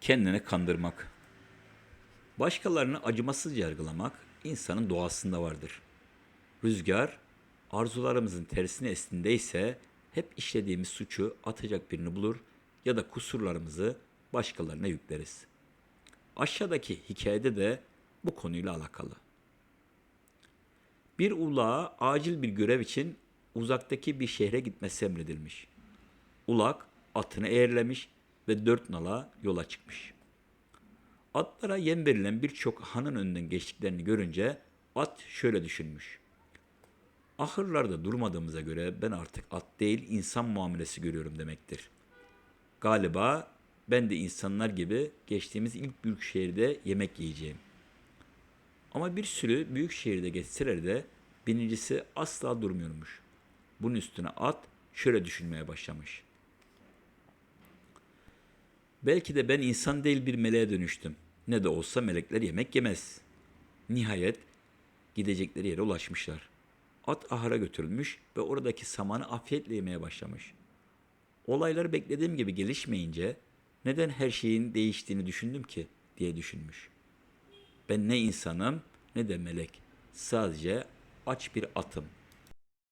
Kendini kandırmak. Başkalarını acımasız yargılamak insanın doğasında vardır. Rüzgar arzularımızın tersine estiğindeyse hep işlediğimiz suçu atacak birini bulur ya da kusurlarımızı başkalarına yükleriz. Aşağıdaki hikayede de bu konuyla alakalı. Bir ulağa acil bir görev için uzaktaki bir şehre gitmesi emredilmiş. Ulak atını eğerlemiş ve dört nala yola çıkmış. Atlara yem verilen birçok hanın önünden geçtiklerini görünce at şöyle düşünmüş. Ahırlarda durmadığımıza göre ben artık at değil insan muamelesi görüyorum demektir. Galiba ben de insanlar gibi geçtiğimiz ilk büyük şehirde yemek yiyeceğim. Ama bir sürü büyük şehirde geçseler de birincisi asla durmuyormuş. Bunun üstüne at şöyle düşünmeye başlamış. Belki de ben insan değil bir meleğe dönüştüm. Ne de olsa melekler yemek yemez. Nihayet gidecekleri yere ulaşmışlar. At ahıra götürülmüş ve oradaki samanı afiyetle yemeye başlamış. Olaylar beklediğim gibi gelişmeyince neden her şeyin değiştiğini düşündüm ki diye düşünmüş. Ben ne insanım ne de melek. Sadece aç bir atım.